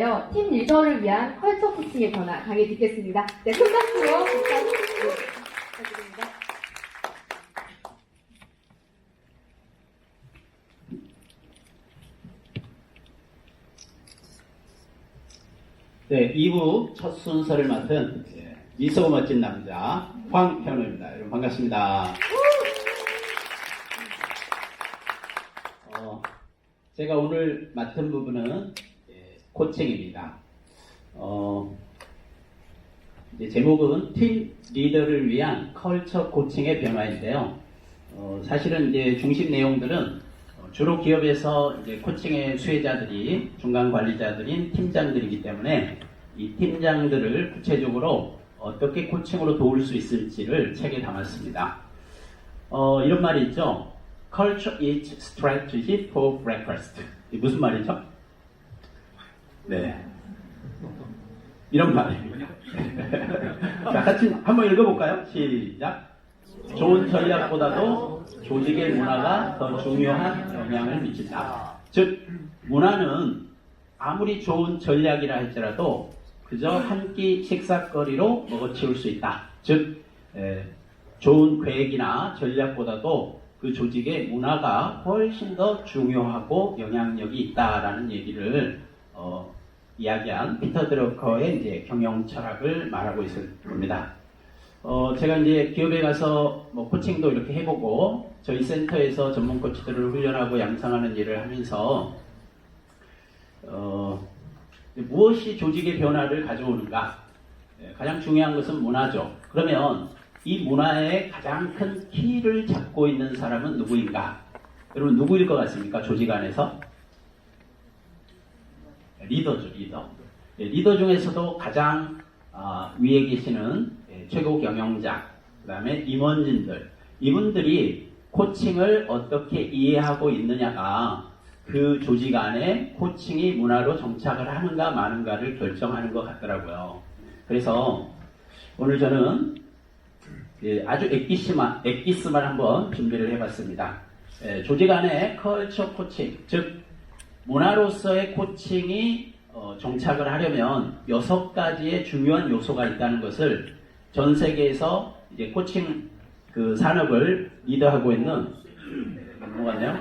요. 팀 리더를 위한 컬처 코칭의 변화 강의 듣겠습니다. 네, 큰 박수로 부탁- 네, 부탁드립니다. 네, 2부 첫 순서를 맡은 예, 미소 멋진 남자 황현우입니다. 여러분 반갑습니다. 어, 제가 오늘 맡은 부분은 예, 코칭입니다. 어, 제목은 팀 리더를 위한 컬처 코칭의 변화인데요. 어, 사실은 이제 중심 내용들은 어, 주로 기업에서 이제 코칭의 수혜자들이 중간 관리자들인 팀장들이기 때문에 이 팀장들을 구체적으로 어떻게 코칭으로 도울 수 있을지를 책에 담았습니다. 어, 이런 말이 있죠. Culture is strategy for breakfast. 이 무슨 말이죠? 네. 이런 말입니다. 자, 같이 한번 읽어볼까요? 시작. 좋은 전략보다도 조직의 문화가 더 중요한 영향을 미친다. 즉, 문화는 아무리 좋은 전략이라 할지라도 그저 한 끼 식사거리로 먹어치울 수 있다. 즉, 에, 좋은 계획이나 전략보다도 그 조직의 문화가 훨씬 더 중요하고 영향력이 있다라는 얘기를 어, 이야기한 피터 드러커의 이제 경영 철학을 말하고 있을 겁니다. 어, 제가 이제 기업에 가서 뭐 코칭도 이렇게 해보고 저희 센터에서 전문 코치들을 훈련하고 양성하는 일을 하면서 어, 무엇이 조직의 변화를 가져오는가? 예, 가장 중요한 것은 문화죠. 그러면 이 문화의 가장 큰 키를 잡고 있는 사람은 누구인가? 여러분 누구일 것 같습니까? 조직 안에서? 리더죠, 리더. 예, 리더 중에서도 가장 아, 위에 계시는 예, 최고 경영자, 그 다음에 임원진들. 이분들이 코칭을 어떻게 이해하고 있느냐가 그 조직 안에 코칭이 문화로 정착을 하는가 마는가를 결정하는 것 같더라고요. 그래서 오늘 저는 예, 아주 엑기스만, 엑기스만 한번 준비를 해봤습니다. 예, 조직 안에 컬처 코칭, 즉 문화로서의 코칭이 어, 정착을 하려면 여섯 가지의 중요한 요소가 있다는 것을 전 세계에서 이제 코칭 그 산업을 리더하고 있는 넘어갔네요.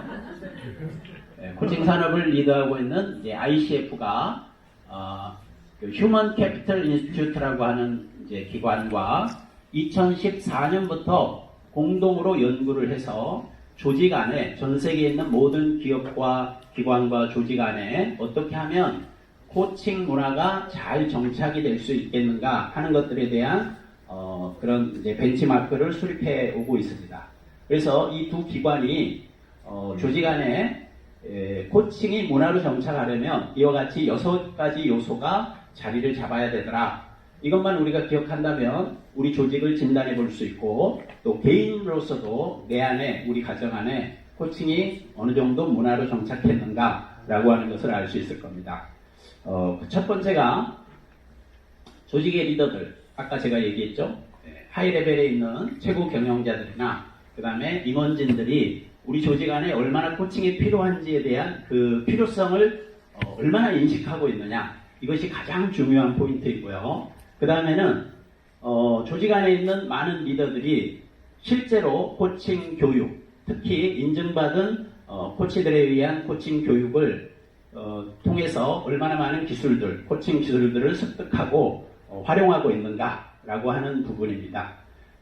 네, 코칭 산업을 리더하고 있는 이제 ICF가 어, 그 인스티튜트라고 하는 이제 기관과 2014년부터 공동으로 연구를 해서 조직 안에 전 세계에 있는 모든 기업과 기관과 조직 안에 어떻게 하면 코칭 문화가 잘 정착이 될 수 있겠는가 하는 것들에 대한 어, 그런 이제 벤치마크를 수립해 오고 있습니다. 그래서 이 두 기관이 어, 조직 안에 에, 코칭이 문화로 정착하려면 이와 같이 여섯 가지 요소가 자리를 잡아야 되더라. 이것만 우리가 기억한다면 우리 조직을 진단해 볼 수 있고 또 개인으로서도 내 안에 우리 가정 안에 코칭이 어느 정도 문화로 정착했는가라고 하는 것을 알 수 있을 겁니다. 어, 그 첫 번째가 조직의 리더들 아까 제가 얘기했죠. 예, 하이 레벨에 있는 최고 경영자들이나 그 다음에 임원진들이 우리 조직 안에 얼마나 코칭이 필요한지에 대한 그 필요성을 어, 얼마나 인식하고 있느냐 이것이 가장 중요한 포인트이고요. 그 다음에는 어, 조직 안에 있는 많은 리더들이 실제로 코칭 교육, 특히 인증받은 어, 코치들에 의한 코칭 교육을 어, 통해서 얼마나 많은 기술들, 코칭 기술들을 습득하고 어, 활용하고 있는가라고 하는 부분입니다.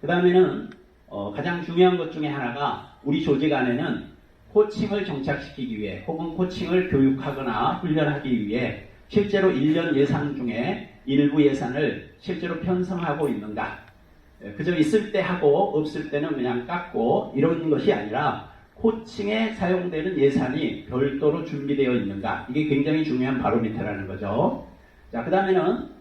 그 다음에는 어, 가장 중요한 것 중에 하나가 우리 조직 안에는 코칭을 정착시키기 위해 혹은 코칭을 교육하거나 훈련하기 위해 실제로 1년 예산 중에 일부 예산을 실제로 편성하고 있는가. 예, 그저 있을 때 하고 없을 때는 그냥 깎고 이런 것이 아니라 코칭에 사용되는 예산이 별도로 준비되어 있는가. 이게 굉장히 중요한 바로미터라는 거죠. 자, 그 다음에는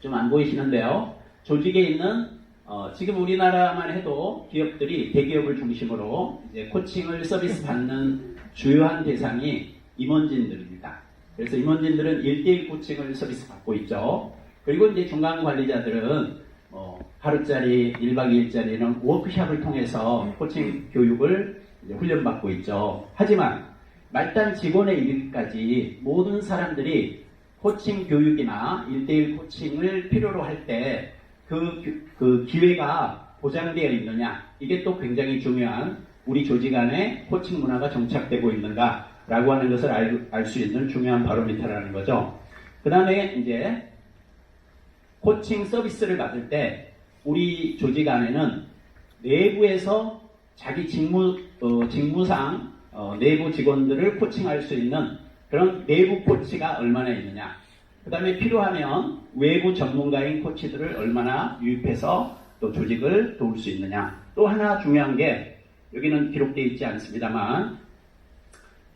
좀 안 보이시는데요. 조직에 있는 어, 지금 우리나라만 해도 기업들이 대기업을 중심으로 코칭을 서비스 받는 주요한 대상이 임원진들입니다. 그래서 임원진들은 1대1 코칭을 서비스 받고 있죠. 그리고 이제 중간 관리자들은 어, 하루짜리, 1박 2일짜리 이런 워크샵을 통해서 코칭 교육을 훈련받고 있죠. 하지만 말단 직원에 이르기까지 모든 사람들이 코칭 교육이나 1대1 코칭을 필요로 할 때 그 그 기회가 보장되어 있느냐 이게 또 굉장히 중요한 우리 조직 안에 코칭 문화가 정착되고 있는가 라고 하는 것을 알 수 있는 중요한 바로미터라는 거죠. 그 다음에 이제 코칭 서비스를 받을 때 우리 조직 안에는 내부에서 자기 직무 어, 직무상 어, 내부 직원들을 코칭할 수 있는 그런 내부 코치가 얼마나 있느냐. 그 다음에 필요하면 외부 전문가인 코치들을 얼마나 유입해서 또 조직을 도울 수 있느냐. 또 하나 중요한 게 여기는 기록되어 있지 않습니다만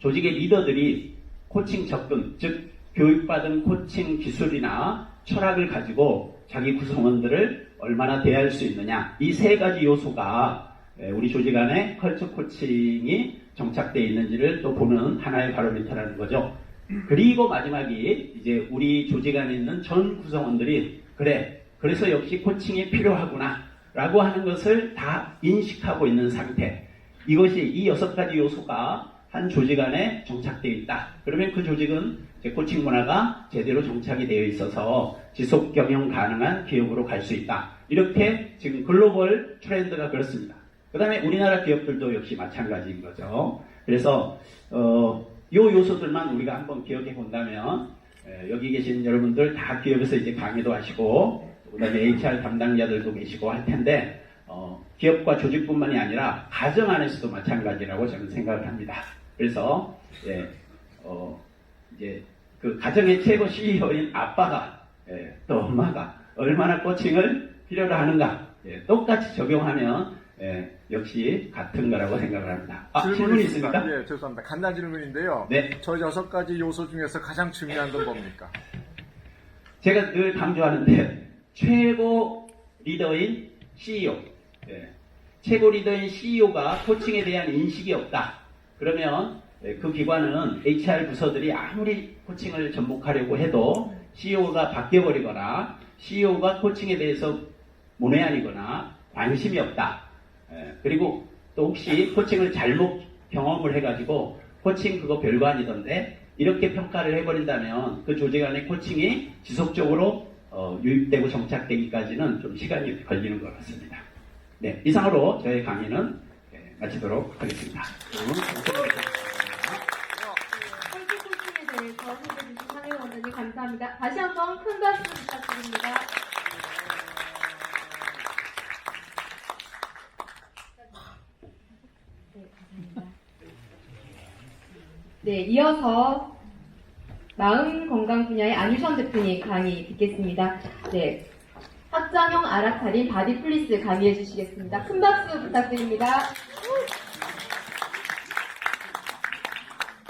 조직의 리더들이 코칭 접근, 즉 교육받은 코칭 기술이나 철학을 가지고 자기 구성원들을 얼마나 대할 수 있느냐. 이 세 가지 요소가 에, 우리 조직 안에 컬처 코칭이 정착되어 있는지를 또 보는 하나의 바로미터라는 거죠. 그리고 마지막이 이제 우리 조직 안에 있는 전 구성원들이 그래, 그래서 역시 코칭이 필요하구나 라고 하는 것을 다 인식하고 있는 상태. 이것이 이 여섯 가지 요소가 한 조직 안에 정착되어 있다. 그러면 그 조직은 코칭 문화가 제대로 정착이 되어 있어서 지속 경영 가능한 기업으로 갈 수 있다. 이렇게 지금 글로벌 트렌드가 그렇습니다. 그 다음에 우리나라 기업들도 역시 마찬가지인 거죠. 그래서 어, 요 요소들만 우리가 한번 기억해 본다면 에, 여기 계신 여러분들 다 기업에서 이제 강의도 하시고 그다음에 HR 담당자들도 계시고 할 텐데 어, 기업과 조직뿐만이 아니라 가정 안에서도 마찬가지라고 저는 생각을 합니다. 그래서 예, 어, 이제 그 가정의 최고 CEO인 아빠가 예, 또 엄마가 얼마나 코칭을 필요로 하는가 예, 똑같이 적용하면 예, 역시 같은 거라고 생각을 합니다. 아, 질문이 있습니까? 예, 죄송합니다. 간단 질문인데요. 네. 저 여섯 가지 요소 중에서 가장 중요한 건 뭡니까? 제가 늘 강조하는데 최고 리더인 CEO, 예, 최고 리더인 CEO가 코칭에 대한 인식이 없다. 그러면 예, 그 기관은 HR 부서들이 아무리 코칭을 접목하려고 해도 CEO가 바뀌어버리거나 CEO가 코칭에 대해서 문외한이거나 관심이 없다. 예, 그리고 또 혹시 코칭을 잘못 경험을 해가지고 코칭 그거 별거 아니던데 이렇게 평가를 해버린다면 그 조직 안에 코칭이 지속적으로 어, 유입되고 정착되기까지는 좀 시간이 걸리는 것 같습니다. 네, 이상으로 저의 강의는 예, 마치도록 하겠습니다. 감사합니다. 다시 한번 큰 박수 부탁드립니다. 네, 이어서 마음 건강 분야의 안유선 대표님 강의 듣겠습니다. 네, 확장형 알아차림 바디 플리스 강의해 주시겠습니다. 큰 박수 부탁드립니다.